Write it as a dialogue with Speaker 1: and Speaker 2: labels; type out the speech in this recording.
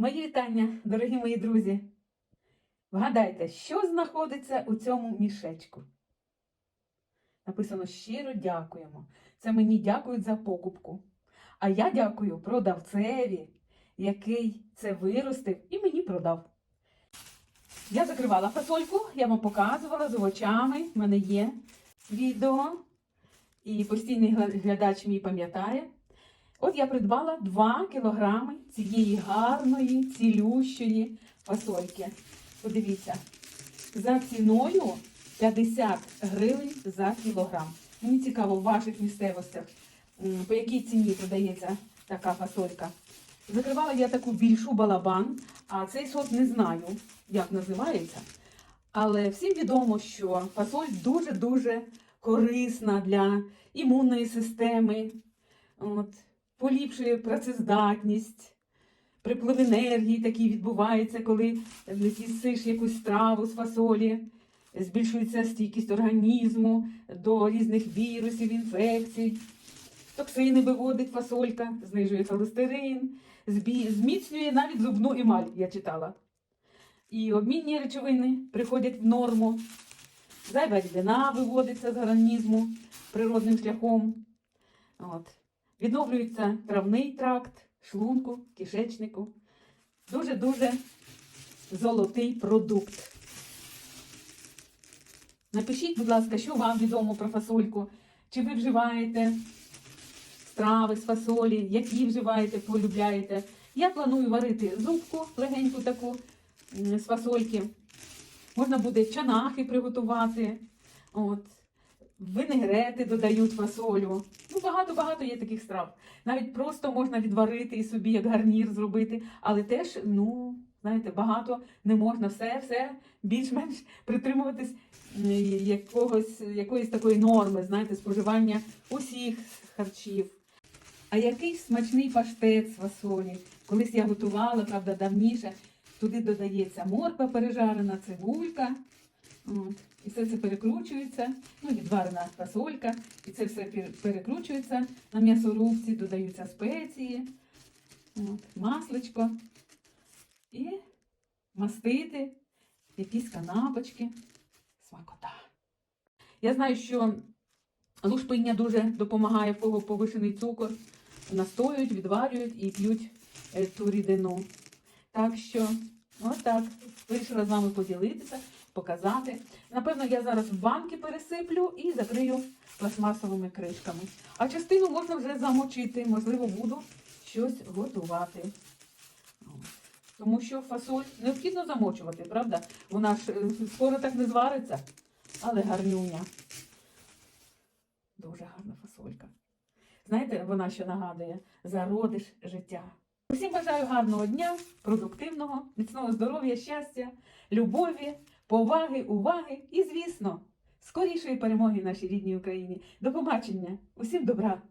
Speaker 1: Мої вітання, дорогі мої друзі. Вгадайте, що знаходиться у цьому мішечку? Написано щиро дякуємо. Це мені дякують за покупку. А я дякую продавцеві, який це виростив і мені продав. Я закривала фасольку, я вам показувала з овочами. В мене є відео, і постійний глядач мій пам'ятає. От я придбала 2 кілограми цієї гарної, цілющої фасольки. Подивіться, за ціною 50 гривень за кілограм. Мені цікаво в ваших місцевостях, по якій ціні продається така фасолька. Закривала я таку більшу балабан, а цей сорт не знаю, як називається. Але всім відомо, що фасоль дуже-дуже корисна для імунної системи. От, поліпшує працездатність, приплив енергії такий відбувається, коли з'їсиш якусь страву з фасолі, збільшується стійкість організму до різних вірусів, інфекцій. Токсини виводить фасолька, знижує холестерин, зміцнює навіть зубну емаль, я читала. І обмінні речовини приходять в норму. Зайва рідина виводиться з організму природним шляхом. От. Відновлюється травний тракт, шлунку, кишечнику. Дуже-дуже золотий продукт. Напишіть, будь ласка, що вам відомо про фасольку. Чи ви вживаєте страви з фасолі, які вживаєте, полюбляєте. Я планую варити зубку легеньку таку з фасольки. Можна буде чанахи приготувати. От. Винегрети додають фасолю. Ну, багато-багато є таких страв. Навіть просто можна відварити і собі як гарнір зробити, але теж, ну, знаєте, багато не можна все, все більш-менш притримуватись якогось, якоїсь такої норми, знаєте, споживання усіх харчів. А який смачний паштет з фасолі. Колись я готувала, правда, давніше. Туди додається морква пережарена, цибулька. І все це перекручується, ну, відварена фасолька, і це все перекручується на м'ясорубці, додаються спеції, от, масличко. І мастити якісь канапочки. Смакота. Я знаю, що лушпиння дуже допомагає, в кого повишений цукор. Настоюють, відварюють і п'ють е, ту рідину. Так що, отак, вирішила з вами поділитися, показати. Напевно, я зараз в банки пересиплю і закрию пластмасовими кришками. А частину можна вже замочити, можливо, буду щось готувати. Тому що фасоль необхідно замочувати, правда? Вона ж е, скоро так не звариться, але гарнюня. Дуже гарна фасолька. Знаєте, вона що нагадує зародиш життя. Усім бажаю гарного дня, продуктивного, міцного здоров'я, щастя, любові, поваги, уваги і, звісно, скорішої перемоги нашій рідній Україні. До побачення! Усім добра!